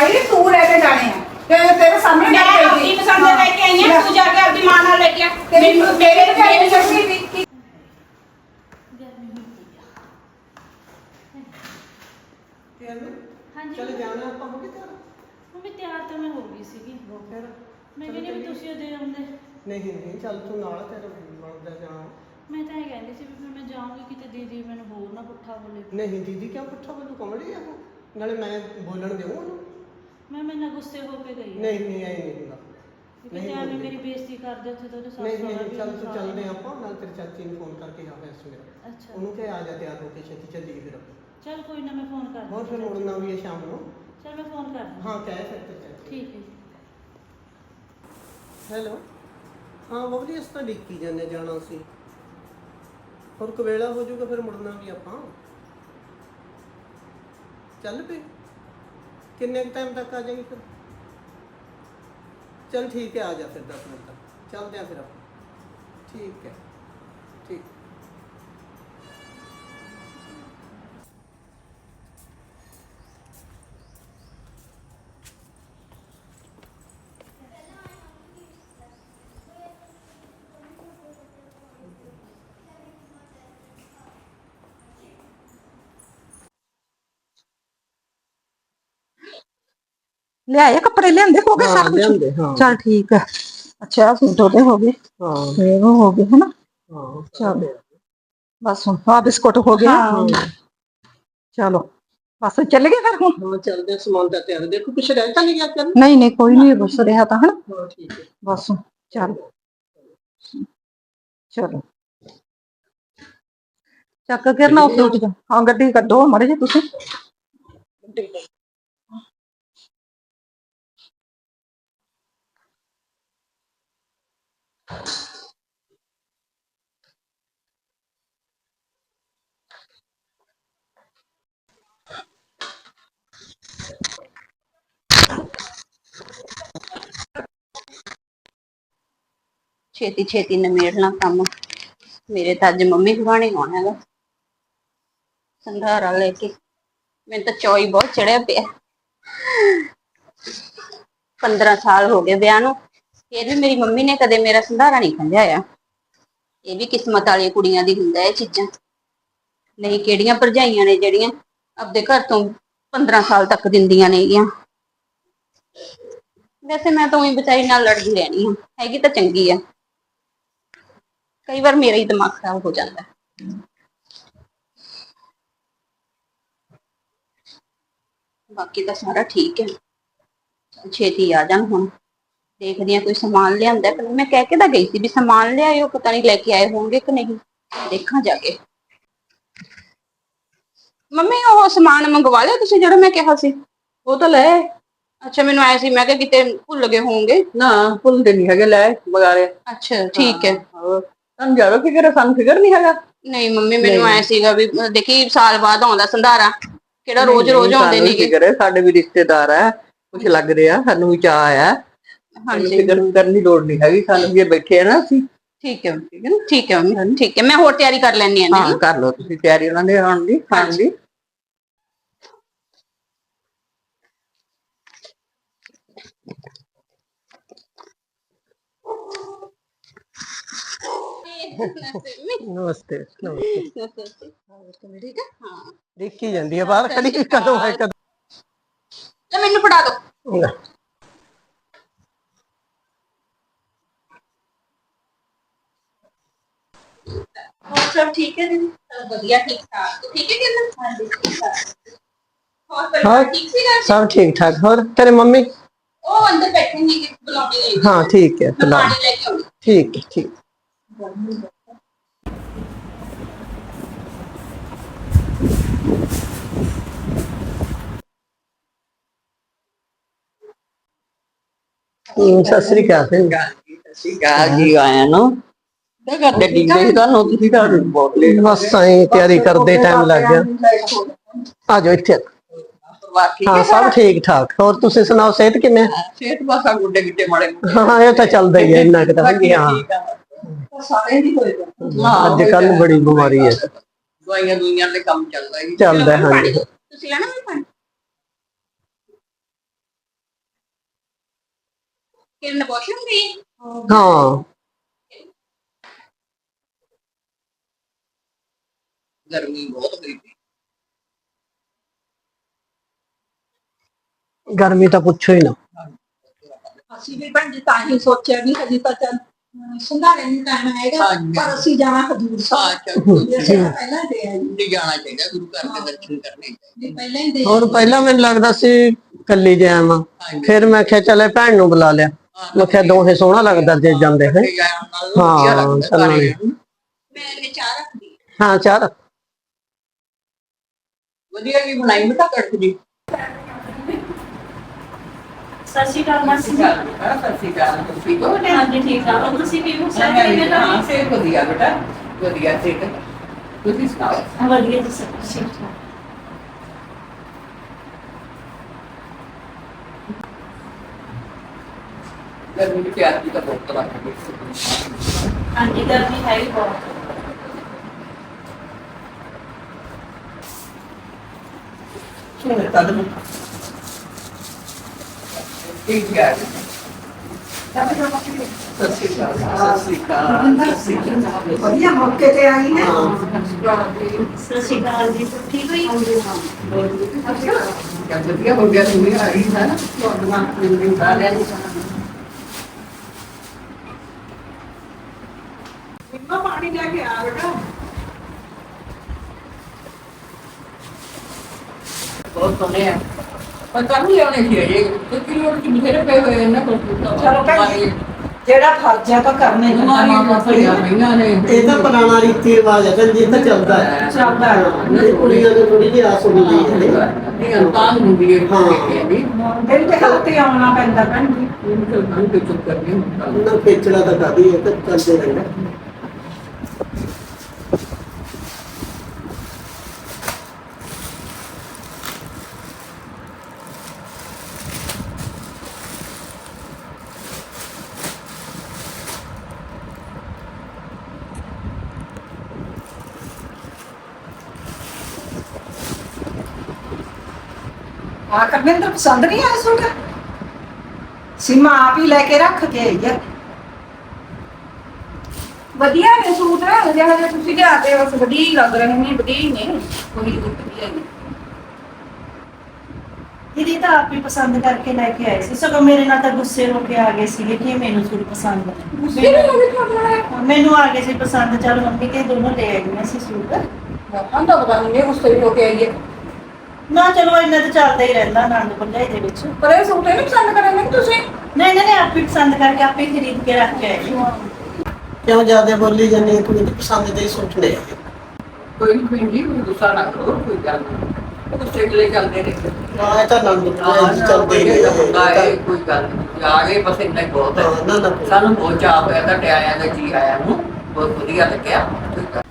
ਆਈ ਤੂੰ ਲੈ ਕੇ ਜਾਣੇ ਆ। ਤੇ ਤੇਰੇ ਸਾਹਮਣੇ ਮੈਂ ਗੱਲ ਆਪਣੀ ਕੀਤੀ। ਪਸੰਦ ਦੇ ਲੈ ਕੇ ਆਈ। ਆ ਤੂੰ ਜਾ ਕੇ ਆਪਣੀ ਮਾਂ ਨਾਲ ਲੈ ਕੇ ਆ। ਤੇਰੀ ਮੇਰੇ ਤੇ ਆਈ ਜੱਸੀ ਦੀ ਕੀ ਹਾਂਜੀ। ਚਲ ਜਾਣਾ ਆਪਾਂ ਹੋ ਗਏ ਤਾਂ ਮੰਮੀ ਤਿਆਰ ਤਾਂ ਮੈਂ ਹੋ ਗਈ ਸੀਗੀ। ਹੋ ਫਿਰ। ਮੈਂ ਕਹਿੰਦੀ ਵੀ ਤੁਸੀਂ ਉਹਦੇ ਆਉਂਦੇ। ਨਹੀਂ ਨਹੀਂ ਚੱਲ ਤੂੰ ਨਾਲ ਤੇਰੇ ਬਣਦਾ ਜਾਣਾ ਮੈਂ ਤਾਂ ਇਹ ਕਹਿੰਦੀ ਸੀ ਵੀ ਫਿਰ ਮੈਂ ਜਾਊਂਗੀ ਕਿਤੇ ਦੀਦੀ ਮੈਨੂੰ ਹੋਰ ਨਾ ਪੁੱਠਾ ਬੋਲੇ। ਨਹੀਂ ਦੀਦੀ ਕਿਉਂ ਪੁੱਛਾ ਮੈਨੂੰ ਕਮੜੀ ਆ ਉਹ? ਨਾਲੇ ਮੈਂ ਬੋਲਣ ਦੇਵਾਂ ਉਹਨੂੰ। ਮੈਂ ਮੈਂ ਨਾ ਗੁੱਸੇ ਹੋ ਕੇ ਗਈ ਨਹੀਂ ਨਹੀਂ ਐ ਨਹੀਂ ਹੁੰਦਾ। ਕਿਤੇ ਨਹੀਂ ਐਵੇਂ ਬੋਲਦੀ। ਮੇਰੀ ਬੇਇੱਜ਼ਤੀ ਕਰਦੇ ਉੱਥੇ ਤਾਂ ਉਹਦੇ ਸੱਸ ਨਹੀਂ ਸਹੁਰਾ ਨਹੀਂ ਵੀ ਚੱਲ ਉਹਨੂੰ ਤੂੰ ਸਾਰਾ- ਚੱਲਦੇ ਆਪਾਂ ਨਾਲ ਤੇਰੀ ਚਾਚੀ ਨੂੰ ਫੋਨ ਕਰਕੇ ਆ ਵੈਸ ਮੇਰਾ ਅੱਛਾ। ਉਹਨੂੰ ਕਿ ਆ ਜਾ ਤਿਆਰ ਹੋ ਕੇ ਛੇਤੀ ਚੱਲੀਏ ਫਿਰ ਚਲ ਕੋਈ ਨਾ ਮੈਂ ਫੋਨ ਕਰ ਹੋਰ ਫਿਰ ਮੁੜਨਾ ਵੀ ਹੈ ਸ਼ਾਮ ਨੂੰ। ਚਲ ਮੈਂ ਫੋਨ ਕਰ ਦਿੰਦੀ ਹਾਂ ਕਹਿ ਫਿਰ ਤੇ ਚਾਚੀ ਠੀਕ ਹੈ। ਹੈਲੋ ਹਾਂ ਬਬਲੀ ਇਸ ਤਾਂ ਡਿੱਕੀ ਜਾਂਦੇ ਜਾਣਾ ਸੀ। ਹੋਰ ਕਵੇਲਾ ਹੋ ਜਾਊਗਾ ਫਿਰ ਮੁੜਨਾ ਵੀ ਆਪਾਂ। ਚੱਲ ਪਏ ਕਿੰਨੇ ਟਾਈਮ ਤੱਕ ਆ ਜਾਏਗੀ ਫਿਰ? ਚੱਲ ਠੀਕ ਹੈ, ਆ ਜਾ ਫਿਰ 10 ਮਿੰਟ ਤੱਕ। ਚੱਲਦੇ ਆ ਫਿਰ ਆਪਾਂ। ਠੀਕ ਹੈ, ਠੀਕ। ਲਿਆਏ ਕੱਪੜੇ? ਲਿਆਂਦੇ ਹੋ ਗਏ ਹਾਂ, ਸਾਰਾ ਕੁਝ ਲਿਆਂਦੇ, ਹਾਂ। ਚਲ ਠੀਕ ਹੈ ਅੱਛਾ ਸੂਟ ਉਹਦੇ ਹੋ ਗਏ। ਹਾਂ। ਫੇਰ ਉਹ ਹੋ ਗਏ ਹਨਾ? ਹਾਂ ਚਲ। ਬਸ ਹੁਣ ਆ ਬਿਸਕੁਟ ਹੋ ਗਏ। ਨਾ? ਚਲੋ ਬਸ ਚੱਲ ਗਏ ਫਿਰ ਹੁਣ? ਹਾਂ ਚੱਲਦੇ ਆ, ਸਮਾਨ ਤਾਂ ਤਿਆਰ। ਦੇਖੋ ਕੁਛ ਰਹਿ ਤਾਂ ਨਹੀਂ ਗਿਆ ਚੱਲ ਨਹੀਂ ਨਹੀਂ ਕੋਈ ਨਹੀਂ ਬਸ ਰਿਹਾ ਤਾਂ ਹਨਾ? ਹਾਂ ਠੀਕ ਹੈ। ਬਸ ਚੱਲ। ਚਲੋ। ਚੱਕ ਕੇ ਨਾ ਉੱਤੇ ਉੱਠ ਜਾ। ਹਾਂ ਗੱਡੀ ਕੱਢੋ ਮੜੇ ਜੇ ਤੁਸੀਂ। ਛੇਤੀ ਛੇਤੀ ਨਿਮੇੜਨਾ ਕੰਮ। ਮੇਰੇ ਤਾਂ ਅੱਜ ਮੰਮੀ ਘਰਾਣੇ ਆਉਣਾ ਹੈਗਾ। ਸੰਧਾਰਾ ਲੈ ਕੇ। ਮੈਨੂੰ ਤਾਂ ਚੋਈ ਬਹੁਤ ਚੜਿਆ ਪਿਆ। 15 ਸਾਲ ਹੋ ਗਏ ਵਿਆਹ ਨੂੰ। ਫਿਰ ਵੀ ਮੇਰੀ ਮੰਮੀ ਨੇ ਕਦੇ ਮੇਰਾ ਸੰਧਾਰਾ ਨਹੀਂ ਖੰਝਾਇਆ ਇਹ ਵੀ ਕਿਸਮਤ ਵਾਲੀਆਂ ਕੁੜੀਆਂ ਦੀ ਹੁੰਦਾ ਇਹ ਚੀਜ਼ਾਂ। ਨਹੀਂ, ਕਿਹੜੀਆਂ ਭਰਜਾਈਆਂ ਨੇ ਜਿਹੜੀਆਂ ਆਪਦੇ ਘਰ ਤੋਂ 15 ਸਾਲ ਤੱਕ ਦਿੰਦੀਆਂ ਨੇਗੀਆਂ। ਵੈਸੇ ਮੈਂ ਤਾਂ ਉਹੀ ਵਿਚਾਰੀ ਨਾਲ ਲੜਦੀ ਰਹਿਣੀ ਹਾਂ। ਹੈਗੀ ਤਾਂ ਚੰਗੀ ਆ। ਕਈ ਵਾਰ ਮੇਰਾ ਹੀ ਦਿਮਾਗ ਖਰਾਬ ਹੋ ਜਾਂਦਾ। ਹੈ। ਬਾਕੀ ਤਾਂ ਸਾਰਾ ਠੀਕ ਹੈ। ਚੱਲ ਛੇਤੀ ਆ ਜਾਣ ਹੁਣ। ਦੇਖਦੀ ਆ ਕੋਈ ਸਮਾਨ ਲਿਆਂਦਾ ਕਿ ਨਹੀਂ। ਮੈਂ ਕਹਿ ਕੇ ਤਾਂ ਗਈ ਸੀ ਵੀ ਸਮਾਨ ਲਿਆਇਓ ਪਤਾ ਨਹੀਂ ਲੈ ਕੇ ਆਏ ਹੋਣਗੇ ਕਿ ਨਹੀਂ। ਦੇਖਾਂ ਜਾ ਕੇ। ਮੰਮੀ ਉਹ ਸਮਾਨ ਮੰਗਵਾ ਲਿਆ ਤੁਸੀਂ ਜਿਹੜਾ ਮੈਂ ਕਿਹਾ ਸੀ। ਉਹ ਤਾਂ ਲੈ। ਅੱਛਾ ਮੈਨੂੰ ਆਇਆ ਸੀ ਮੈਂ ਕਿਹਾ ਕਿਤੇ ਭੁੱਲ ਗਏ ਹੋਵੋਗੇ ਨਾ ਭੁੱਲਦੇ ਨਹੀਂ ਹੈਗੇ ਲੈ ਮਗਾ ਲਿਆ। ਅੱਛਾ ਠੀਕ ਹੈ। ਹੋਰ। ਤੁਹਾਨੂੰ ਜ਼ਿਆਦਾ ਫਿਕਰ ਹੈ ਸਾਨੂੰ ਫਿਕਰ ਨਹੀਂ ਹੈਗਾ? ਨਹੀਂ ਮੰਮੀ ਮੈਨੂੰ ਆਇਆ ਸੀਗਾ ਵੀ ਦੇਖੀ ਸਾਲ ਬਾਅਦ ਆਉਂਦਾ ਸੰਧਾਰਾ। ਕਿਹੜਾ ਰੋਜ਼ ਰੋਜ਼ ਆਉਂਦੇ ਨੇਗੇ। ਫਿਕਰ ਹੈ ਸਾਡੇ ਵੀ ਰਿਸ਼ਤੇਦਾਰ ਹੈ ਕੁਝ ਲੱਗ ਰਿਹਾ ਸਾਨੂੰ ਵੀ ਚਾਹ ਆਇਆ। ਹਾਂਜੀ। ਫਿਕਰ ਕਰਨ ਦੀ ਲੋੜ ਨਹੀਂ ਹੈਗੀ ਸਾਨੂੰ ਵੀ ਇਹ ਬੈਠੇ ਆ ਨਾ ਅਸੀਂ। ਠੀਕ ਹੈ ਠੀਕ ਹੈ ਨਾ? ਠੀਕ ਹੈ ਮੰਮੀ ਠੀਕ ਹੈ। ਮੈਂ ਹੋਰ ਤਿਆਰੀ ਕਰ ਲੈਣੀ ਹਾਂ ਹਾਂ ਕਰ ਲਓ ਤੁਸੀਂ ਤਿਆਰੀ ਉਹਨਾਂ ਦੇ ਆਉਣ ਦੀ ਖਾਣ ਹਾਂਜੀ। ਦੀ। ਨਮਸਤੇ ਨਮਸਤੇ। ਠੀਕ ਹੈ? ਹਾਂ। ਦੇਖੀ ਜਾਂਦੀ ਹੈ ਬਾਹਰ ਖੜੀ ਕਦੋਂ ਹੈ ਕਦੋਂ ਲੈ ਮੈਨੂੰ ਫੜਾ ਦਿਓ ਹੋਰ ਸਭ ਠੀਕ ਹੈ ਜੀ ਸਭ ਵਧੀਆ ਠੀਕ ਠਾਕ। ਠੀਕ ਹੈ ਕਿ ਨਾ? ਹਾਂਜੀ ਠੀਕ ਠਾਕ। ਹੋਰ ਹਾਂ। ਪਰਿਵਾਰ ਠੀਕ ਸੀਗਾ ਸਭ ਠੀਕ ਠਾਕ। ਹੋਰ ਤੇਰੇ ਮੰਮੀ? ਉਹ ਅੰਦਰ ਬੈਠੇ ਨੇ ਕਿ ਬੁਲਾਉਣੀ ਹੈ ਹਾਂ ਠੀਕ ਹੈ ਬੁਲਾ। ਪਾਣੀ ਲੈ ਕੇ ਆਉਂਦੀ। ਠੀਕ ਹੈ ਠੀਕ। ਹੂੰ, ਸਤਿ ਸ੍ਰੀ ਅਕਾਲ। ਅਸੀਂ ਗਾ ਜੀ ਆਇਆ ਨਾ। ਕੀ ਕਰਦੇ ਡੀਜੇ ਤੁਹਾਨੂੰ ਤੁਸੀਂ ਤਾਂ ਬਹੁਤ ਲੇਟ ਬਸ ਆਈ ਤਿਆਰੀ ਕਰਦੇ ਟਾਈਮ ਲੱਗ ਗਿਆ। ਆ ਜਾਓ ਇੱਥੇ। ਹਾਂ ਸਭ ਠੀਕ ਠਾਕ। ਹੋਰ ਤੁਸੀਂ ਸੁਣਾਓ ਸਿਹਤ ਕਿਵੇਂ? ਹੈ? ਸਿਹਤ ਬਾਸਾ ਗੁੱਡੇ ਗਿੱਟੇ ਮਾੜੇ ਹਾਂ ਇਹ ਤਾਂ ਚੱਲਦਾ ਹੀ ਹੈ ਇੰਨਾ ਕਿਤਾ ਬਾਕੀ ਹਾਂ। ਆ। ਸਾਰੇ ਨਹੀਂ ਹੋਏ। ਅੱਜ ਕੱਲ ਬੜੀ ਬਿਮਾਰੀ ਹੈ। ਦਵਾਈਆਂ ਦੁਈਆਂ ਦੇ ਕੰਮ ਚੱਲਦਾ ਹੈ। ਚੱਲਦਾ ਹੈ, ਤੁਸੀਂ ਲੈਣਾ ਮੈਂ ਪਾਣੀ? ਕਿਰਨ ਵਾਸ਼ਰੂਮ ਗਈ ਹੈ? ਗਰਮੀ ਬਹੁਤ ਹੋਈ ਪਈ। ਗਰਮੀ ਤਾਂ ਪੁੱਛੋ ਹੀ ਨਾ। ਅਸੀਂ ਵੀ ਭੈਣ ਜੀ ਤਾਂ ਹੀ ਸੋਚਿਆ ਵੀ ਹਜੇ ਤਾਂ ਚੱਲ ਸੰਧਾਰੇ ਨੂੰ ਟਾਈਮ ਹਾਂਜੀ। ਪਰ ਅਸੀਂ ਜਾਣਾ ਹਜ਼ੂਰ ਸਾਹਿਬ ਪਹਿਲਾਂ ਦੇ ਜਾਣਾ ਚਾਹੀਦਾ ਗੁਰੂ ਘਰ ਦੇ ਦਰਸ਼ਨ ਕਰਨੇ ਚਾਹੀਦੇ। ਪਹਿਲਾਂ ਹੀ ਦੇ ਹੋਰ ਪਹਿਲਾਂ ਮੈਨੂੰ ਲੱਗਦਾ ਸੀ ਕੱਲੀ ਜਾਵਾਂ। ਫਿਰ ਮੈਂ ਕਿਹਾ ਚੱਲੇ ਭੈਣ ਨੂੰ ਬੁਲਾ ਲਿਆ। ਮੈਂ ਕਿਹਾ ਦੋਹੇ ਸੋਹਣਾ ਲੱਗਦਾ ਜੇ ਜਾਂਦੇ ਹੈ। ਹਾਂ। ਮੈਂ ਚਾਹ ਰੱਖਦੀ। ਹਾਂ। ਹਾਂ ਚਾਹ ਰੱਖ। ਵਧੀਆ ਜੀ ਬਣਾਈ ਬਤਾ ਕੱਟ ਜੀ। ਸਤਿ ਸ਼੍ਰੀ ਅਕਾਲ ਮਾਸੀ ਜੀ। ਸਤਿ ਸ਼੍ਰੀ ਅਕਾਲ ਤੁਸੀਂ ਕੋ ਹਾਂਜੀ ਠੀਕ ਆ ਹੋਰ ਤੁਸੀਂ ਵੀ ਹੋ? ਸਾਰੇ ਕਿਵੇਂ ਹਾਂ ਤਾਂ ਸੇ ਵਧੀਆ ਬੇਟਾ। ਵਧੀਆ ਸੇ ਤੁਸੀਂ ਸੁਣਾਓ? ਵਧੀਆ ਜੀ ਸਭ ਠੀਕ ਠਾਕ। ਗਰਮੀ ਦੀ ਪਿਆਰ ਦੀ ਤਾਂ ਬਹੁਤ ਲੱਗ ਗਈ ਹਾਂਜੀ ਗਰਮੀ ਹੈ ਹੀ ਬਹੁਤ। ਸੁਣ ਸਤਿ ਸ਼੍ਰੀ ਅਕਾਲ। ਸਤਿ ਸ਼੍ਰੀ ਅਕਾਲ। ਸਤਿ ਸ਼੍ਰੀ ਅਕਾਲ। ਵਧੀਆ ਮੌਕੇ ਤੇ ਆਈ ਹੈ। ਸਤਿ ਸ਼੍ਰੀ ਅਕਾਲ ਜੀ। ਠੀਕ ਹੋਈ ਵਧੀਆ। ਹੋ ਗਿਆ ਤੁਸੀਂ ਆ ਰਹੀ ਹੈ ਨਾ। ਤੁਹਾਡਾ ਦਿਨ ਸਾਰਿਆਂ ਨੂੰ ਮੰਮਾ ਪਾਣੀ ਲੈ ਕੇ ਆ ਬੇਟਾ ਸੋਹਣੇ ਆ ਪਰ ਕੰਮ ਹੀ ਆਉਣੇ ਚਾਹੀਏ ਕਿਉਂਕਿ ਲੋਕ ਕਿ ਬਥੇਰੇ ਪਏ ਹੋਏ ਇਹਨਾਂ ਕੋਲ ਚਲੋ ਜੀ ਜਿਹੜਾ ਫਰਜ਼ ਹੈ ਤਾਂ ਕਰਨਾ ਹੀ ਬਿਮਾਰੀਆਂ ਮਸਲੀਆਂ ਮਹੀਨਾ ਨੇ ਇਹ ਤਾਂ ਪੁਰਾਣਾ ਰੀਤੀ ਰਿਵਾਜ ਹੈ ਜੀ ਤਾਂ ਚੱਲਦਾ ਹੈ ਚੱਲਦਾ ਹੈ ਕੁੜੀਆਂ ਨੂੰ ਥੋੜੀ ਜਿਹੀ ਆਸ ਹੁੰਦੀ ਹੈ ਨਹੀਂ ਅੰਤਾਂ ਹੁੰਦੀ ਹੈ ਹਾਂ। ਦਿਲ ਤੇ ਹੱਥ ਤੇ ਆਉਣਾ ਪੈਂਦਾ ਭੈਣ ਜੀ ਇਹਨਾਂ ਨੂੰ ਕੋਈ ਚੁੱਪ ਕਰਨੀ ਹੁੰਦਾ ਨਾ ਖੇਚੜਾ ਤਾਂ ਕਾਦੀ ਹੈ ਤਾਂ ਚੱਲਦੇ ਰਹਿੰਦਾ ਆ ਤਾਂ ਪਸੰਦ ਨਹੀਂ ਆਇਆ ਸੂਟ ਸੀਮਾ ਆਪ ਹੀ ਲੈ ਕੇ ਰੱਖ ਕੇ ਆਈ ਹੈ ਵਧੀਆ ਨੇ ਸੂਟ ਜਿਹੜਾ ਜਿਹਾ ਤੁਸੀਂ ਲਿਆਤੇ ਬਸ ਵਧੀਆ ਹੀ ਲੱਗ ਰਹੇ ਨੇ ਵਧੀਆ ਹੀ ਨੇ। ਕੋਈ ਦੁੱਖ ਨਹੀਂ ਹੈ ਦੀਦੀ ਤਾਂ ਆਪ ਹੀ ਪਸੰਦ ਕਰਕੇ ਲੈ ਕੇ ਆਏ ਸੀ। ਸਗੋਂ ਮੇਰੇ ਨਾਲ ਤਾਂ ਗੁੱਸੇ ਹੋ ਕੇ ਆ ਗਏ ਸੀਗੇ ਕਿ ਮੈਨੂੰ ਸੂਟ ਪਸੰਦ ਹੈ ਮੈਨੂੰ- ਮੈਨੂੰ ਆ ਗਏ ਸੀ ਪਸੰਦ। ਚੱਲ ਮੰਮੀ ਕੇ ਦੋਨੋਂ ਲੈ ਆਈਆਂ ਸੀ ਸੂਟ। ਹਾਂ ਤਾਂ ਪਤਾ ਨਹੀਂ ਉਸ ਤੋਂ ਹੀ ਹੋ ਕੇ ਆਈਏ ਨਾ ਚਲੋ ਇਹਨਾਂ ਤਾਂ ਚੱਲਦਾ ਹੀ ਰਹਿੰਦਾ ਆਨੰਦ ਭੰਜਾਈ ਦੇ ਵਿੱਚ। ਪਰ ਇਹ ਸੂਟ ਨਹੀਂ ਪਸੰਦ ਕਰਨਗੇ ਤੁਸੀਂ? ਨਹੀਂ ਨਹੀਂ ਆਪ ਹੀ ਪਸੰਦ ਕਰਕੇ ਆਪੇ ਖਰੀਦ ਕੇ ਰੱਖ ਕੇ ਆਏ। ਸੀ। ਕਿਉਂ ਜ਼ਿਆਦਾ ਬੋਲੀ ਜਾਂਦੀ ਹੈ ਕੁੜੀ ਪਸੰਦ ਦੇ ਸੂਟ ਨੇ। ਕੋਈ ਕੋਈ ਨਹੀਂ ਕੋਈ ਗੁੱਸਾ ਨਾ ਕਰੋ ਕੋਈ ਗੱਲ ਨਹੀਂ ਉਹ ਗੁੱਸੇ ਲਈ ਚੱਲਦੇ ਨੇ। ਹਾਂ ਇਹ ਤਾਂ ਨੰਦ ਹਾਂ ਚੱਲਦੇ ਨੇ ਹੁੰਦਾ ਹੈ ਕੋਈ ਗੱਲ ਨਹੀਂ ਆ ਗਏ ਬਸ ਇੰਨਾ ਹੀ ਬਹੁਤ ਹੈ। ਨਾ ਨਾ। ਸਾਨੂੰ ਬਹੁਤ ਚਾਹ ਹੋਇਆ ਤਾਂ ਆਇਆ ਦਾ ਜੀ ਆਇਆ ਨੂੰ। ਬਹੁਤ ਵਧੀਆ ਲੱਗਿਆ। ਕੋਈ ਗੱਲ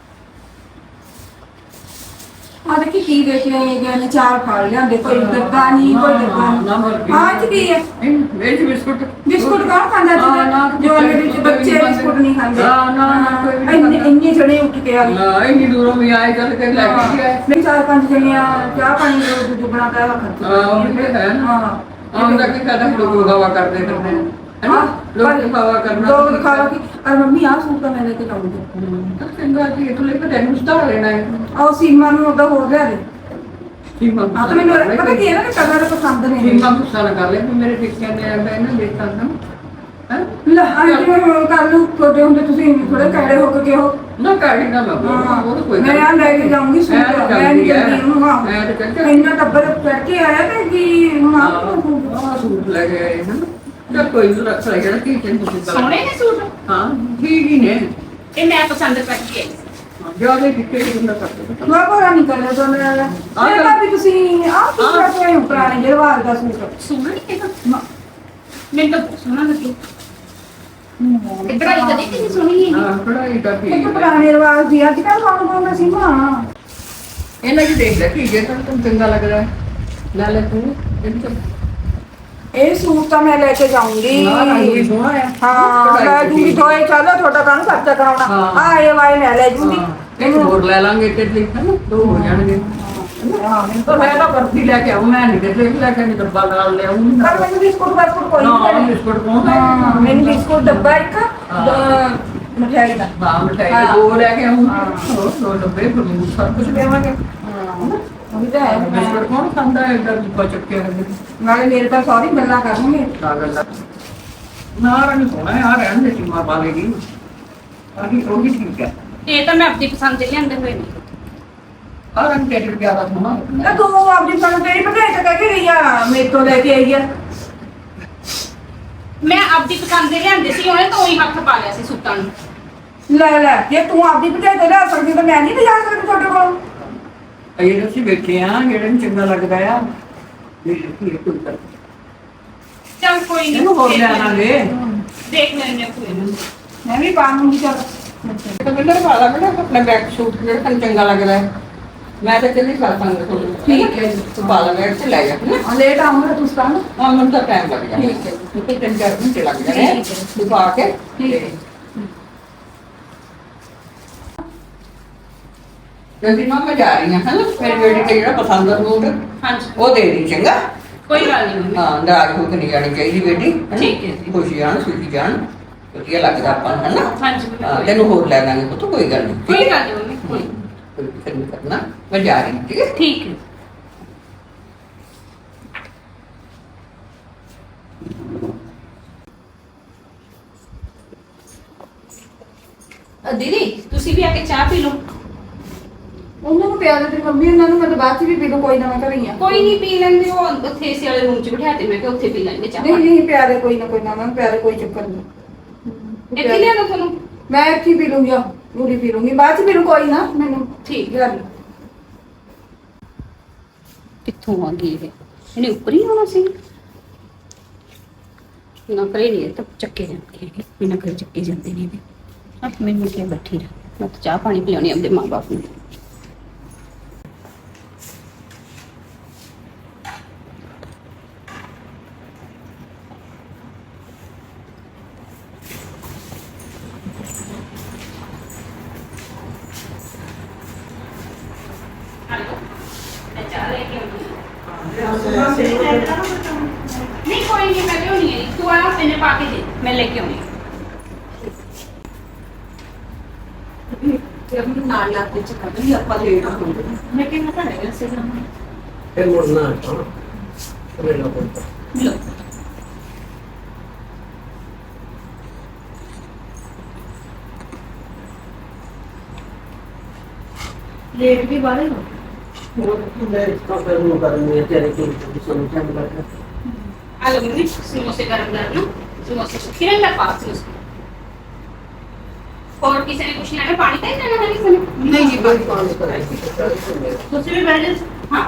ਦੇਖੀ ਕੀ ਕੇ ਆਏ ਗਏ ਨੇ ਚਾਰ ਫੜ ਲਿਆਂਦੇ ਕੋਈ ਡੱਬਾ ਨਹੀਂ ਕੋਈ ਡੱਬਾ। ਨਾ ਨਹੀਂ ਮਰ ਹਾਂ ਇਹ 'ਚ ਕੀ ਹੈ? ਨਹੀਂ ਵੇਜ ਬਿਸਕੁਟ। ਬਿਸਕੁਟ ਕੌਣ ਖਾਂਦਾ ਹਾਂ, ਨਾ, ਜੀ ਜੋ ਮੇਰੇ ਵਿੱਚ ਬੱਚੇ ਬਿਸਕੁਟ ਨਹੀਂ ਖਾਂਦੇ। ਹਾਂ, ਨਾ, ਨਾ, ਕੋਈ ਵੀ ਨਹੀਂ ਇੰਨੇ ਖਾਂਦਾ। ਇੰਨੇ ਜਣੇ ਉੱਠ ਕੇ ਆ ਗਏ। ਨਾ ਇੰਨੀ ਦੂਰੋਂ ਵੀ ਆਏ ਚੱਲ ਕੇ ਲੈ ਕੇ ਗਿਆ ਨਹੀਂ ਚਾਰ ਪੰਜ ਜਣੀਆਂ ਚਾਹ ਪਾਣੀ ਦਾ ਦੁੱਧ ਬਣਾ ਕੇ ਰੱਖ ਹਾਂ ਉਹ ਇਹ ਹੈ ਨਾ। ਹਾਂ। ਆਮ ਦਾ ਕੀ ਕਰਦਾ ਲੋਕ ਹਵਾ ਕਰਦੇ ਫਿਰਦੇ ਹੈ ਲੋਕ ਹਵਾ ਕਰਨਾ ਲੋਕ ਦਿਖਾਵਾ ਕਿ ਮੰਮੀ ਆ ਸੂਟ ਤਾਂ ਮੈਂ ਲੈ ਕੇ ਜਾਊਂਗੀ। ਤਾਂ ਚੰਗਾ ਜੀ ਇਹ ਲੈ ਕੇ ਤੈਨੂੰ ਸੁਧਾਰ ਲੈਣਾ ਹੈ। ਆਹ ਸੀਮਾ ਨੂੰ ਉਹਦਾ ਹੋਰ ਲਿਆ ਦੇ। ਸੀਮਾ ਆ ਤਾਂ ਮੈਨੂੰ ਪਤਾ ਕੀ ਹੈ ਨਾ ਕਿ ਕਲਰ ਪਸੰਦ ਨੇ। ਸੀਮਾ ਗੁੱਸਾ ਨਾ ਕਰ ਲੈ ਵੀ ਮੇਰੇ ਪਿੱਛੇ ਨੇ ਆਂਦਾ ਇਹਨਾਂ ਦੇਖਾਂ ਨਾ। ਹੈ? ਲੈ ਹਾਂ ਜਿਵੇਂ ਹੁਣ ਕਰ ਲੂ ਤੁਹਾਡੇ ਹੁੰਦੇ ਤੁਸੀਂ ਥੋੜੇ ਕੜੇ ਹੋ ਕੇ ਕਿਹੋ। ਨਾ ਕਾੜੀ ਨਾ ਲੱਗੋ ਹਾਂ ਉਹ ਤਾਂ ਕੋਈ ਮੈਂ ਆ ਲੈ ਕੇ ਜਾਊਂਗੀ ਸੂਟ ਐਂ ਤਾਂ ਮੈਂ ਨਹੀਂ ਜਾਂਦੀ ਹੈ। ਜਾਂਦੀ ਉਹਨੂੰ ਹਾਂ। ਐਂ ਤਾਂ ਚੱਲ ਚੱਲ। ਇੰਨਾ ਟੱਬਰ ਚੜ ਕੇ ਆਇਆ ਤੇ ਕੀ ਹੁਣ ਆਪ ਆਹ ਸੂਟ ਲੈ ਕੇ ਆਏ ਹਨ। ਚੱਲ ਕੋਈ ਨਹੀਂ ਰੱਖ ਲੈ ਜਿਹੜਾ ਕੀ ਟੈਨਸ਼ਨ ਤੁਸੀਂ ਕਰ ਸੋਹਣੇ ਨੇ ਸੂਟ? ਹਾਂ ਠੀਕ ਹੀ ਨੇ। ਇਹ ਮੈਂ ਪਸੰਦ ਕਰਕੇ ਆਈ ਸੀ। ਜ਼ਿਆਦਾ ਕਿੱਥੇ ਕਿੰਨਾ ਕਰਦੇ ਮੈਂ ਕੋਰਾ ਨਹੀਂ ਕਰਿਆ ਤੋਂ ਮੇਰਾ ਆਹ ਭਾਬੀ ਤੁਸੀਂ ਆਹ ਕੀ ਕਰਦੇ ਹੋ ਪੁਰਾਣੇ ਜਿਹੜੇ ਵਾਲ ਦਾ ਸੂਟ? ਸੋਹਣਾ ਨਹੀਂ ਹੈਗਾ? ਮੈਨੂੰ ਤਾਂ ਬਹੁਤ ਸੋਹਣਾ ਲੱਗਿਆ। ਇਹ ਕਢਾਈ ਕਦੇ ਕਿੰਨੀ ਸੋਹਣੀ ਹੈ ਹਾਂ ਪੜਾਈ ਦਾ ਕੀ ਇੱਕ ਪੁਰਾਣੇ ਰਿਵਾਜ ਦੀ ਅੱਜ ਕੱਲ ਕੌਣ ਪਾਉਂਦਾ ਸੀ ਮਾਂ ਇਹਨਾਂ ਕੀ ਦੇਖ ਲੈ ਕੀ ਜੇ ਤੁਹਾਨੂੰ ਚੰਗਾ ਲੱਗ ਰਿਹਾ ਹੈ। ਲੈ ਲੈ ਤੂੰ ਇਹ ਵੀ ਚੱਲ ਇਹ ਸੂਟ ਤਾਂ ਮੈਂ ਲੈ ਕੇ ਜਾਊਂਗੀ। ਨਾ ਰੰਗ ਵੀ ਸੋਹਣਾ ਹੈ ਲੈ ਜੂਗੀ। ਦੋਏ ਚੱਲੋ ਤੁਹਾਡਾ ਕਾਹਨੂੰ ਖਰਚਾ ਕਰਾਉਣਾ। ਹਾਂ। ਇਹ ਵਾਲੇ ਮੈਂ ਲੈ ਜੂਗੀ। ਹਾਂ ਇੱਕ ਹੋਰ ਲੈ ਲਾਂਗੇ ਤੇ ਲਈ ਹੈ ਨਾ? ਦੋ ਹੋ ਜਾਣਗੇ। ਤਾਂ ਮੈਂ ਤਾਂ ਬਰਫੀ ਲੈ ਕੇ ਆਉਂ ਮੈਂ ਨਹੀਂ ਕਿਤੇ ਲੈ ਕੇ ਨਹੀਂ ਡੱਬਾ ਨਾਲ ਲਿਆਉਂ ਪਰ ਮੈਨੂੰ ਬਿਸਕੁਟ ਬਾਸਕੁਟ ਕੋਈ ਨਾ ਨਹੀਂ ਬਿਸਕੁਟ ਕੌਣ ਲੈ ਮੈਨੂੰ ਬਿਸਕੁਟ ਡੱਬਾ ਇੱਕ ਮਠਿਆਈ ਦਾ। ਹਾਂ ਮਿਠਾਈ ਹਾਂ। ਦੇ ਦੋ ਲੈ ਕੇ ਆਉਂ ਹਾਂ। ਹੋਰ ਦੋ ਡੱਬੇ ਫਰੂਟ ਸਭ ਕੁਝ ਦੇਵਾਂਗੇ। ਉਹ ਵੀ ਤਾਂ ਹੈ ਬਿਸਕੁਟ ਕੌਣ ਖਾਂਦਾ ਹੈ ਇੱਧਰ ਡੱਬਾ ਚੱਕਿਆ ਹੈ ਨਾਲੇ ਮੇਰੇ ਤਾਂ ਸਾਰੀ ਗੱਲਾਂ ਕਰਨਗੇ। ਪਾਗਲ ਦਾ ਨਾ ਰੰਗ ਸੋਹਣਾ ਹੈ? ਆ ਰਹਿਣ ਦੇ ਚੀਮਾ ਪਾ ਲੇਗੀ ਆਹੀ ਉਹ ਵੀ ਠੀਕ ਹੈ? ਇਹ ਤਾਂ ਮੈਂ ਆਪਣੀ ਪਸੰਦ ਦੇ ਲਿਆਂਦੇ ਹੋਏ ਨੇ ਆ ਰੰਗ ਕਿਹੜੇ ਜ਼ਿਆਦਾ ਸੋਹਣਾ? ਤਾਂ ਤੂੰ ਆਪਣੀ ਸਾਨੂੰ ਤੇਰੀ ਭਗਾਈ ਤਾਂ ਕਹਿ ਕੇ ਗਈ ਆ ਮੇਰੇ ਤੋਂ ਲੈ ਕੇ ਆਈ ਆ। ਮੈਂ ਆਪਣੀ ਪਸੰਦ ਦੇ ਲਿਆਂਦੇ ਸੀ ਉਹਨੇ ਤਾਂ ਉਹੀ ਹੱਥ ਪਾ ਲਿਆ ਸੀ ਸੂਟਾਂ ਨੂੰ। ਲੈ ਲੈ ਜੇ ਤੂੰ ਆਪਦੀ ਭਗਾਈ ਤੇ ਲਿਆ ਸਕਦੀ ਤਾਂ ਮੈਂ ਨਹੀਂ ਲਿਜਾ ਸਕਦੀ ਤੁਹਾਡੇ ਕੋਲ। ਇਹ ਅਸੀਂ ਬੈਠੇ ਆ ਜਿਹੜੇ ਨੂੰ ਚੰਗਾ ਲੱਗਦਾ ਆ ਇਹ ਕੀ ਕੋਈ ਕਰ ਚੱਲ ਕੋਈ ਨਹੀਂ ਇਹਨੂੰ ਹੋਰ ਲੈ ਆਵਾਂਗੇ ਦੇਖ ਲੈਣੇ ਕੋਈ ਨਾ ਮੈਂ ਵੀ ਪਾਉਂਗੀ ਚੱਲ ਤਾਂ ਮੈਨੂੰ ਪਾ ਲਾ ਬੇਟਾ ਆਪਣਾ ਬੈਕ ਸੂਟ ਜਿਹੜਾ ਤੈਨੂੰ ਚੰਗਾ ਲੱਗਦਾ ਹੈ ਮੈਂ ਤਾਂ ਚੱਲੀ ਕਰ ਸੰਗ ਤੁਹਾਨੂੰ ਠੀਕ ਹੈ ਜੀ। ਤੂੰ ਪਾ ਲਾ ਬੈਠ ਤੇ ਲੈ ਜਾ ਹੈ ਲੇਟ ਆਉਂਗਾ ਤੁਸੀਂ ਤਾਂ ਹਾਂ ਮੈਨੂੰ ਤਾਂ ਟਾਈਮ ਲੱਗ ਜਾਣਾ ਠੀਕ ਹੈ। ਚਾਰ ਘੰਟੇ ਲੱਗ ਜਾਣੇ ਆ। ਠੀਕ ਹੈ। ਤੂੰ ਪਾ ਕੇ ਠੀਕ ਹੈ। ਜਲਦੀ ਮਾਂ ਮੈਂ ਜਾ ਰਹੀ ਹਾਂ ਹਨਾ? ਮੇਰੀ ਬੇਟੀ ਤੇ ਜਿਹੜਾ ਪਸੰਦ ਦਾ ਸੂਟ ਹਾਂਜੀ। ਉਹ ਦੇ ਦੀ ਚੰਗਾ? ਕੋਈ ਗੱਲ ਨਹੀਂ ਮੰਮੀ। ਹਾਂ ਨਾਰਾਜ਼ ਹੋ ਕੇ ਨਹੀਂ ਜਾਣੀ ਚਾਹੀਦੀ ਬੇਟੀ ਹਨਾ? ਠੀਕ ਹੈ ਜੀ। ਖੁਸ਼ੀ ਜਾਣ ਸੁਖੀ ਜਾਣ ਵਧੀਆ ਲੱਗਦਾ ਆਪਾਂ ਨੂੰ ਹਨਾ? ਹਾਂਜੀ ਮੰਮੀ, ਹਾਂ, ਕੋਈ- ਤੈਨੂੰ ਹੋਰ ਲੈ ਲਾਂਗੇ ਪੁੱਤ ਕੋਈ ਗੱਲ ਨਹੀਂ ਠੀਕ ਕੋਈ ਹੈ? ਗੱਲ ਨਹੀਂ ਮੰਮੀ ਕੋਈ ਕੋਈ ਫਿਕਰ ਨਹੀਂ ਕਰਨਾ ਮੈਂ ਜਾ ਰਹੀ ਹਾਂ ਠੀਕ ਹੈ? ਠੀਕ ਹੈ। ਅ, ਦੀਦੀ ਤੁਸੀਂ ਵੀ ਆ ਕੇ ਚਾਹ ਪੀ ਲਓ। ਉਹਨਾਂ ਨੂੰ ਪਿਆ ਦੇ ਤੇਰੀ ਮੰਮੀ ਉਹਨਾਂ ਨੂੰ ਮੈਂ ਤਾਂ ਬਾਅਦ ਚ ਵੀ ਪੀ ਕੋਈ ਨਾ ਮੈਂ ਘਰੇ ਹੀ ਆ ਕੋਈ ਨਹੀਂ ਪੀ ਲੈਂਦੇ ਉਹ ਉੱਥੇ ਏਸੀ ਵਾਲੇ ਰੂਮ 'ਚ ਬਿਠਾ ਤੇ ਮੈਂ ਕਿਹਾ ਉੱਥੇ ਪੀ ਲੈਣਗੇ ਚਾਹ ਨਹੀਂ ਨਹੀਂ ਪਿਆ ਦੇ ਕੋਈ ਨਾ ਕੋਈ ਨਾ ਉਹਨਾਂ ਨੂੰ ਪਿਆ ਦੇ ਕੋਈ ਚੱਕਰ ਨਹੀਂ। ਇੱਥੇ ਲਿਆ ਤੁਹਾਨੂੰ। ਮੈਂ ਇੱਥੇ ਹੀ ਪੀ ਲੂੰਗੀ ਆ ਪੂਰੀ ਪੀ ਲੂੰਗੀ। ਬਾਅਦ ਚ ਪੀ ਕੋਈ ਨਾ ਮੈਨੂੰ। ਠੀਕ। ਗੱਲ ਕਿੱਥੋਂ ਆ ਗਈ ਇਹ? ਇਹਨੇ ਉੱਪਰ ਹੀ ਆਉਣਾ ਸੀ। ਨਾ ਕਰੇ ਨਹੀਂ ਇਹ ਤਾਂ ਚੱਕੇ ਜਾਂਦੇ ਹੈਗੇ ਬਿਨਾਂ ਕਰੇ ਚੱਕੇ ਜਾਂਦੇ ਨਹੀਂ ਇਹਦੇ। ਆਪ ਮੈਨੂੰ ਕਿਹਾ ਬੈਠੀ ਰਹਿ। ਮੈਂ ਤਾਂ ਚਾਹ ਪਾਣੀ ਪਿਲਾਉਣੀ ਆਪਣੇ ਨੂੰ। ਮੈਂ ਲਿਆਉਣੀ ਹੈ ਤੂੰ ਆ ਇਹਨੇ ਪਾ ਕੇ ਦੇ ਮੈਂ ਲੈ ਕੇ ਆਉਣੀ ਹੈ ਤੇ ਅਭੀ ਨਾਲ ਲਾ ਕੇ ਚੱਕਾ ਨਹੀਂ ਆਪਾਂ ਲੇਟ ਹੋ ਗਏ ਮੈਂ ਕਿਹਾ ਤਾਂ ਨਹੀਂ ਵੈਸੇ ਨਾ ਫਿਰ ਮੁੜਨਾ ਆਪਾਂ ਮੇਰੇ ਨਾਲ ਕੋਈ ਲੋ ਲੇਟ ਵੀ ਬਾਰੇ ਹੋ ਹੋਰ ਮੈਂ ਤਾਂ ਫਿਰ ਨੂੰ ਕਰਨੀ ਹੈ ਤੇਰੇ ਕੋਲ ਸੁਣ ਚੰਗ ਲੱਗਾ ਆ ਲੋ ਮੰਮੀ ਸਮੋਸੇ ਗਰਮ ਕਰ ਲਓ ਸਮੋਸੇ ਸੁੱਕੇ ਰਹਿਣ ਦਾ ਪਾਸ ਸਮੋਸੇ ਹੋਰ ਕਿਸੇ ਨੇ ਕੁਛ ਲੈਣਾ ਪਾਣੀ ਤਾਂ ਨਹੀਂ ਲੈਣਾ ਹੈ ਕਿਸੇ ਨੇ ਨਹੀਂ ਜੀ ਬਸ ਪਾਣੀ ਕਰਾਈ ਤੁਸੀਂ ਵੀ ਬੈਠੇ ਹਾਂ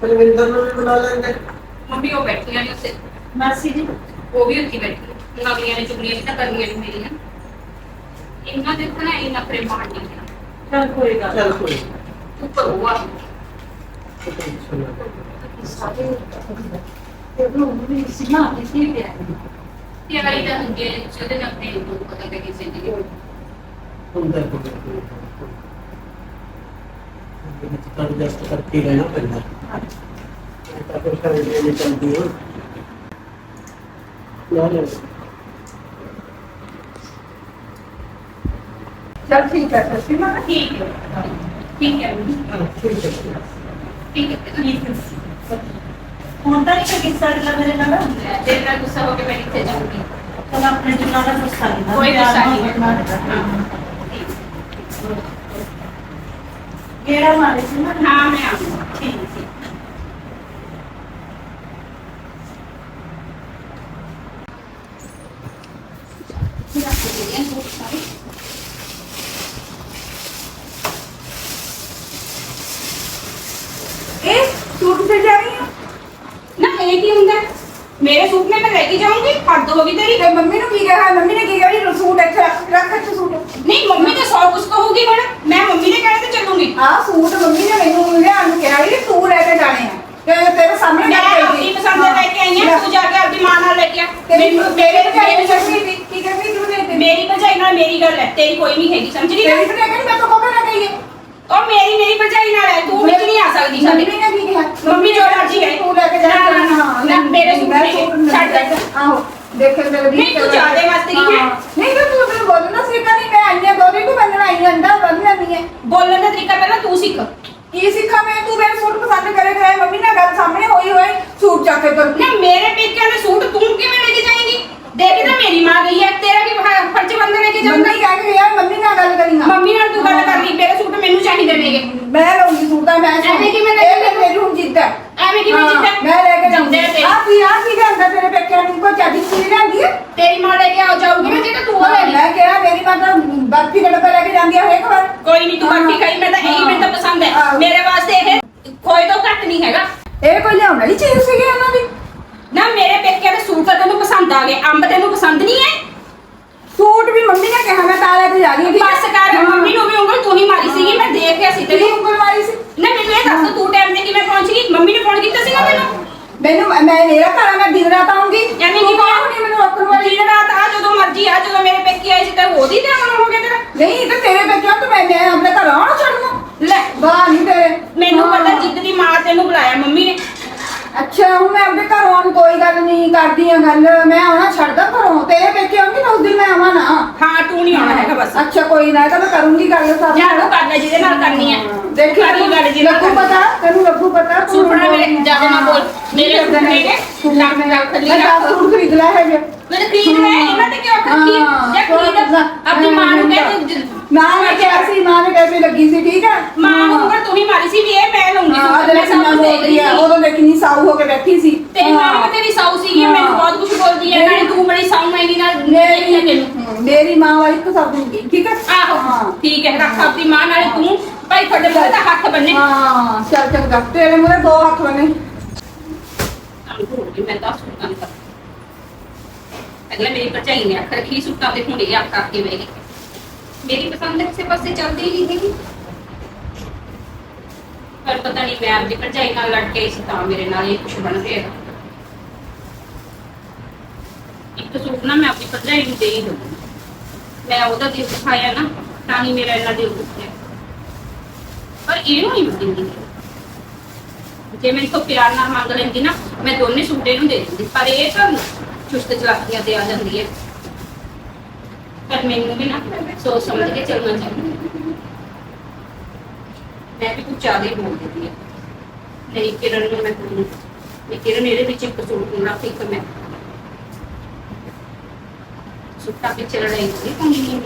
ਪਰਵਿੰਦਰ ਨੂੰ ਵੀ ਬੁਲਾ ਲੈਂਦੇ ਮੰਮੀ ਉਹ ਬੈਠੀਆਂ ਨੇ ਉੱਥੇ ਮਾਸੀ ਜੀ ਉਹ ਇਹਨਾਂ ਦੇ ਤਾਂ ਨਾ ਇਹ ਨਖਰੇ ਮਾਰਨੀ ਹੈ ਚਲ ਕੋਈ ਗੱਲ ਚੱਲ ਕੋਈ। ਉੱਪਰ ਉਹ ਆ ਤੇ ਵਾਲੀ ਤਾਂ ਹੁੰਦੀ ਹੈ ਜਿਹਦੇ ਨਾਲ ਤੇ ਨੂੰ ਪਤਾ ਕਿ ਕਿਸੇ ਦੀ। ਹੁੰਦਾ ਕੋਈ ਤਾਂ ਜਸਟ ਕਰਕੇ ਰਹਿਣਾ ਪੈਂਦਾ। ਤਾਂ ਫਿਰ ਸਾਰੇ ਦੇ ਚਲਦੀ ਹੋ। ਨਾ। ਚੱਲ ਠੀਕ ਹੈ ਸਸੀ ਮਾਂ ਠੀਕ ਹੈ। ਠੀਕ ਹੈ। ਠੀਕ ਹੈ ਠੀਕ ਹੈ। ਠੀਕ ਹੈ ਹੁਣ ਤਾਂ ਨਹੀਂ ਕੋਈ ਗੁੱਸਾ ਕਰਦਾ ਮੇਰੇ ਨਾਲ। ਤੇਰੇ ਨਾਲ ਗੁੱਸਾ ਹੋ ਕੇ ਮੈਂ ਕਿੱਥੇ ਜਾਊਂਗੀ? ਚਲ ਆਪਣੇ ਜਿੰਨਾ ਦਾ ਗੁੱਸਾ ਨਹੀਂ ਕੋਈ ਗੁੱਸਾ ਨਹੀਂ। ਕਿਹੜਾ ਮਾਰੇ ਸੀ ਨਾ? ਹਾਂ ਮੈਂ ਆਉਂਗੀ ਠੀਕ ਠੀਕ ਇਹ ਸੂਟ ਤੇ ਜਾ ਰਹੀ ਆ ਨਾ ਇਹ ਕੀ ਹੁੰਦਾ ਹੈ? ਮੇਰੇ ਸੂਟ ਨੇ ਮੈਂ ਲੈ ਕੇ ਜਾਊਂਗੀ ਹੱਦ ਹੋ ਗਈ ਤੇਰੀ ਤੇ ਮੰਮੀ ਨੂੰ ਕੀ ਕਿਹਾ ਮੰਮੀ ਨੇ ਕੀ ਕਿਹਾ ਵੀ ਸੂਟ ਇੱਥੇ ਰੱਖ ਰੱਖ ਇੱਥੇ ਸੂਟ ਨਹੀਂ ਮੰਮੀ ਤਾਂ ਸੌ ਕੁਛ ਕਹੂਗੀ ਹੁਣ ਮੈਂ ਮੰਮੀ ਦੇ ਕਹਿਣੇ ਤੇ ਚੱਲੂੰਗੀ ਆਹ ਸੂਟ ਮੰਮੀ ਨੇ ਮੈਨੂੰ ਲਿਆਉਣ ਨੂੰ ਕਿਹਾ ਵੀ ਤੂੰ ਲੈ ਕੇ ਜਾਣੇ ਆ। ਤੇ ਤੇਰੇ ਸਾਹਮਣੇ ਮੈਂ ਆਪਣੀ ਪਸੰਦ ਦੇ ਲੈ ਕੇ ਆਈ ਹਾਂ ਤੂੰ ਜਾ ਕੇ ਆਪਣੀ ਮਾਂ ਨਾਲ ਲੈ ਕੇ ਆ। ਤੇਰੀ ਮੈਨੂੰ ਮੇਰੇ ਮੇਰੇ ਨੇ ਚੱਕੀ ਦੀ ਕੀ ਕਹਿੰਦੀ ਤੂੰ ਦੇ ਦੇ ਮੇਰੀ ਭਰਜਾਈ ਨਾਲ ਮੇਰੀ ਗੱਲ ਹੈ ਤੇਰੀ ਕੋਈ ਨਹੀਂ ਹੈਗੀ ਸਮਝ ਗਈ ਤੇਰੀ ਕਹਿੰਦੀ ਮੈਂ ਤਾਂ ਕੋਬੇ ਨਾ ਗਈ ਹੈ? ਉਹ ਮੇਰੀ ਮੇਰੀ ਭਰਜਾਈ ਨਾਲ ਹੈ ਤੂੰ ਵਿੱਚ ਨਹੀਂ ਆ ਸਕਦੀ ਮੰਮੀ ਨੇ ਕੀ ਕਿਹਾ? ਮੰਮੀ ਜੋ ਮਰਜ਼ੀ ਕਹੇ। ਤੂੰ ਲੈ ਕੇ ਜਾ ਨਾ, ਨਾ, ਨਾ, ਨਾ, ਮੇਰੇ ਸੂਟ ਛੱਡ ਦੇ। ਆਹੋ ਦੇਖੇ ਮੇਰੇ ਵੀ ਨਹੀਂ, ਤੂੰ ਜ਼ਿਆਦੇ ਮਸਤੀ ਨਹੀਂ ਹੈ। ਨਹੀਂ ਤਾਂ ਤੂੰ ਮੈਨੂੰ ਬੋਲਣਾ ਸੀ ਕਹਿੰਦੀ ਮੈਂ ਆਈਆਂ ਦੋ ਦਿਨ ਤੂੰ ਮੈਨੂੰ ਆਈ ਅੰਡਾ ਬੰਨਣਾ ਨਹੀਂ ਹੈ ਬੋਲਣ ਦਾ ਤਰੀਕਾ ਪਹਿਲਾਂ ਤੂੰ ਸਿੱਖ। ਕੀ ਸਿੱਖਾਂ ਮੈਂ? ਤੂੰ ਮੇਰੇ ਸੂਟ ਪਸੰਦ ਕਰੇ ਕਰੇ ਮੰਮੀ ਨਾਲ ਗੱਲ ਸਾਹਮਣੇ ਹੋਈ ਹੋਏ ਸੂਟ ਚੱਕ ਕੇ ਤੁਰ ਨਾ ਮੇਰੇ ਪੇਕਿਆਂ ਦੇ ਸੂਟ ਤੂੰ ਕਿਵੇਂ ਲੈ ਕੇ ਜਾਏਂਗੀ? ਦੇਖ ਤਾਂ ਮੇਰੀ ਮਾਂ ਗਈ ਹੈ ਤੇਰਾ ਕੀ ਫ- ਫਰਜ਼ ਬੰਦ ਲੈ ਕੇ ਜਾਊਂਗਾ? ਮੰਮੀ ਕਹਿ ਕੇ ਯਾਰ ਮੰਮੀ ਨਾਲ ਗੱਲ ਕਰੀ ਹਾਂ ਮੰਮੀ ਨਾਲ ਤੂੰ ਗੱਲ ਕਰ ਲਈ ਮੇਰੇ ਸੂਟ ਮੈਨੂੰ ਚਾਹੀਦੇ ਨੇਗੇ। ਮੈਂ ਲਊਂਗੀ ਸੂਟ ਤਾਂ ਮੈਂ ਐਵੇਂ ਕਿਵੇਂ ਲੈ ਇਹ ਫਿਰ ਮੇਰੀ ਹੁਣ ਜਿੱਦ ਹੈ। ਐਵੇਂ ਕਿਵੇਂ ਹਾਂ, ਜਿੱਦਾਂ ਮੈਂ ਲੈ ਕੇ ਜਾਊਂਗੀ। ਜਿੱਦਾਂ ਤੇ। ਆ ਕੀ ਆ ਕੀ ਜਾਂਦਾ ਤੇਰੇ ਪੇਕਿਆਂ ਨੂੰ? ਕੋਈ ਚਾਦੀ ਚੀਜ਼ ਲਿਆਂਦੀ ਹੈ? ਤੇਰੀ ਮਾਂ ਲੈ ਕੇ ਆ ਜਾਊਗੀ ਨਾ ਜਿਹੜਾ ਤੂੰ ਉਹ ਲੈ ਲਈ। ਮੈਂ ਕਿਹਾ ਮੇਰੀ ਮਾਂ ਤਾਂ ਬਰਫੀ ਦਾ ਡੱਬਾ ਲੈ ਕੇ ਜਾਂਦੀ ਹੈ ਹਰੇਕ ਵਾਰ। ਕੋਈ ਨਹੀਂ ਤੂੰ ਬਾਕੀ ਖਾਈ ਮੈਂ ਤਾਂ ਇਹੀ ਮੈਨੂੰ ਤਾਂ ਪਸੰਦ ਹੈ। ਹਾਂ। ਮੇਰੇ ਵਾਸਤੇ ਇਹ ਕੋਈ ਤੋਂ ਘੱਟ ਨਹੀਂ ਹੈਗਾ ਇਹ ਕੋਈ ਲਿਆਉਣ ਵਾਲੀ ਚੀਜ਼ ਸੀਗੀ ਉਹਨਾਂ ਦੀ ਨਾ ਮੇਰੇ ਪੇਕਿਆਂ ਦੇ ਸੂਟ ਤਾਂ ਤੈਨੂੰ ਪਸੰਦ ਆ ਗਏ ਅੰਬ ਤੈਨੂੰ ਪਸੰਦ ਨਹੀਂ ਹੈ ਸੂਟ ਵੀ ਮੰਮੀ ਨੇ ਕਿਹਾ ਮੈਂ ਤਾਂ ਲੈ ਕੇ ਜਾ ਰਹੀ ਹਾਂ ਠੀਕ ਹੈ? ਬਸ ਕਰ ਮੰਮੀ ਨੂੰ ਵੀ ਉਂਗਲ ਤੂੰ ਹੀ ਮਾਰੀ ਸੀਗੀ ਮੈਂ ਦੇਖ ਗਿਆ ਸੀ ਤੇਰੀ ਤੈਨੂੰ ਉਂਗਲ ਮਾਰੀ ਸੀ ਨਾ ਮੈਨੂੰ ਇਹ ਦੱਸ ਤੂੰ ਟਾਈਮ ਤੇ ਕਿਵੇਂ ਪਹੁੰਚ ਗਈ ਮੰਮੀ ਨੇ ਫੋਨ ਕੀਤਾ ਸੀਗਾ ਤੈਨੂੰ ਮੈਨੂੰ ਮੈਂ ਮੇਰਾ ਘਰ ਆ, ਮੈਂ ਦਿਨ ਰਾਤ ਆਉਂਗੀ ਐਵੇਂ ਤੂੰ ਕਿਵੇਂ ਕੌਣ ਹੁੰਦੀ ਮੈਨੂੰ ਰੋਕਣ ਵਾਲੀ ਦਿਨ ਰਾਤ ਆ ਜਦੋਂ ਮਰਜ਼ੀ ਆ ਜਦੋਂ ਮੇਰੇ ਪੇਕੇ ਆਏ ਸੀ ਤਾਂ ਉਹਦੀ ਤੇ ਅਮਨ ਹੋ ਗਿਆ ਤੇਰਾ ਨਹੀਂ ਤੇ ਤੇਰੇ ਬੱਚਿਆਂ ਤੋਂ ਮੈਂ ਮੈਂ ਆਪਣੇ ਘਰ ਆਉਣਾ ਛੱਡਣਾ ਲੈ ਵਾਹ ਨਹੀਂ ਤੇਰੇ ਮੈਨੂੰ ਹਾਂ। ਪਤਾ ਜਿੱਦ ਦੀ ਮਾਂ ਤੈਨੂੰ ਬੁਲਾਇਆ ਮੰਮੀ ਨੇ ਅੱਛਾ ਹੁਣ ਮੈਂ ਆਪਣੇ ਘਰ ਆਉਣ ਕੋਈ ਗੱਲ ਨਹੀਂ ਕਰਦੀ ਆ ਗੱਲ ਮੈਂ ਆਉਣਾ ਛੱਡਦਾ ਘਰੋਂ। ਤੇਰੇ ਪੇਕੇ ਆਉਂਗੀ ਤਾਂ ਉਸ ਦਿਨ ਮੈਂ ਆਵਾਂ ਨਾ। ਹਾਂ ਤੂੰ ਨਹੀਂ ਆਉਣਾ ਹੈਗਾ ਬਸ। ਅੱਛਾ ਕੋਈ ਨਾ ਇਹ ਤਾਂ ਮੈਂ ਕਰੂੰਗੀ ਗੱਲ ਸਭ ਜਾਂ ਕਰ ਲੈ ਜਿਹਦੇ ਨਾਲ ਕਰਨੀ ਹੈ। ਦੇਖੀ ਕਰ ਗੱਲ ਨਾਲ ਲੱਗੂ। ਪਤਾ ਤੈਨੂੰ ਲੱਗੂ ਪਤਾ ਤੂੰ ਸੁਪਨਾ ਮੇਰੇ ਜ਼ਿਆਦਾ ਨਾ ਬੋਲ। ਮੇਰੇ ਸੂਟ ਨੇਗੇ ਲੱਖ ਲੱਖ ਲਈ ਦਸ ਸੂਟ ਖਰੀਦ ਲਿਆ ਹੈਗੇ। ਮੇਰੇ ਖਰੀਦ ਮੈਂ ਇਹਨਾਂ ਤੇ ਕਿਉਂ ਹਾਂ, ਜਾਂ ਖਰੀਦ ਆਪਣੀ ਮਾਂ ਨੂੰ ਕਹਿ ਤੂੰ ਮਾਂ ਨੇ ਕਿਹਾ ਸੀ ਮਾਂ ਨੇ ਕਹਿ ਕੇ ਲੱਗੀ ਸੀ ਠੀਕ ਹੈ ਮਾਂ ਨੂੰ ਉਂਗਲ ਤੂੰ ਹੀ ਮਾਰੀ ਸੀ ਵੀ ਇਹ ਮੈਂ ਲਊਂਗੀ ਹਾਂ ਸੂਟ ਅਗਲੇ ਮੈਂ ਸਭ ਕਿੰਨਾ ਕੁਝ ਦੇਖ ਬੋਲਦੀ ਰਹੀ ਆ ਸੀ ਉਦੋਂ ਦੇ ਕਿੰਨੀ ਸਾਊ ਹੋ ਕੇ ਬੈਠੀ ਸੀ ਤੇਰੀ ਮਾਂ ਹਾਂ। ਵੀ ਤੇਰੀ ਸਾਊ ਸੀਗੀ ਹਾਂ। ਮੈਨੂੰ ਬਹੁਤ ਕੁਝ ਬੋਲਦੀ ਹੈ ਨਾਲੇ ਤੂੰ ਬੜੀ ਸਾਊ ਮੈਨੀ ਨਾਲ ਮੇਰੀ ਮੇਰੀ ਤੈਨੂੰ ਮੇਰੀ ਮਾਂ ਵਾਲੀ ਤਾਂ ਸਭ ਨੂੰ ਗਈ ਠੀਕ ਹੈ ਆਹੋ ਹਾਂ ਠੀਕ ਹੈ ਰੱਖ ਆਪਣੀ ਮਾਂ ਨਾਲੇ ਤੂੰ ਭਾਈ ਤੁਹਾਡੇ ਮੂਹਰੇ ਤਾਂ ਹੱਥ ਬੰਨੇ ਹਾਂ ਚੱਲ ਚੰਗਾ ਤੇਰੇ ਮੂਹਰੇ ਦੋ ਹੱਥ ਬਣੇ ਮੈਂ ਤਾਂ ਸੂਟਾਂ ਦੀ ਅਗਲੇ ਮੇਰੀ ਭਰਜਾਈ ਨੇ ਅੱਖ ਰੱਖੀ ਸੂਟਾਂ ਦੇ ਹੁੰਦੇ ਅੱਖ ਰੱਖ ਕੇ ਬਹਿ ਗਈ ਮੇਰੀ ਪਸੰਦ ਕਿਸੇ ਪਾਸੇ ਚੱਲਦੀ ਨਹੀਂ ਹੈਗੀ। ਪਰ ਪਤਾ ਨਹੀਂ ਮੈਂ ਆਪਣੀ ਭਰਜਾਈ ਨਾਲ ਲੜ ਕੇ ਇਸ ਤਾਂ ਮੇਰੇ ਨਾਲ ਇਹ ਕੁਝ ਬਣ ਰਿਹਾ ਇੱਕ ਸੂਟ ਨਾ ਮੈਂ ਆਪਣੀ ਭਰਜਾਈ ਨੂੰ ਦੇ ਹੀ ਦਊਂਗੀ। ਮੈਂ ਉਹਦਾ ਦਿਲ ਦਿਖਾਇਆ ਨਾ, ਤਾਂ ਹੀ ਮੇਰਾ ਇੰਨਾ ਦਿਲ ਦੁਖਿਆ ਪਰ ਇਹਨੂੰ ਨਹੀਂ ਮੈਂ ਜੇ ਮੇਰੇ ਤੋਂ ਪਿਆਰ ਨਾਲ ਮੰਗ ਲੈਂਦੀ ਨਾ, ਮੈਂ ਦੋਨੇ ਸੂਟ ਇਹਨੂੰ ਦੇ ਦਿੰਦੀ। ਪਰ ਇਹ ਤਾਂ ਚੁਸਤ ਚਲਾਕੀਆਂ ਤੇ ਆ ਜਾਂਦੀ ਹੈ। ਪਰ ਮੈਨੂੰ ਵੀ ਨਾ ਸੋਚ ਸਮਝ ਕੇ ਚੱਲਣਾ ਚਾਹੀਦਾ। ਮੈਂ ਵੀ ਕੁਝ ਜ਼ਿਆਦਾ ਹੀ ਬੋਲ ਦਿੰਦੀ ਹਾਂ ਨਹੀਂ, ਕਿਰਨ ਨੂੰ ਮੈਂ ਬੋਲੂੰ ਨਹੀਂ, ਕਿਰਨ, ਇਹਦੇ ਵਿੱਚ ਇੱਕ ਸੂਟ ਨੂੰ ਰੱਖ ਮੈਂ। ਸੁੱਟਾ ਪਿੱਛੇ ਲੜਾਈ ਨਹੀਂ ਪਾਉਣੀ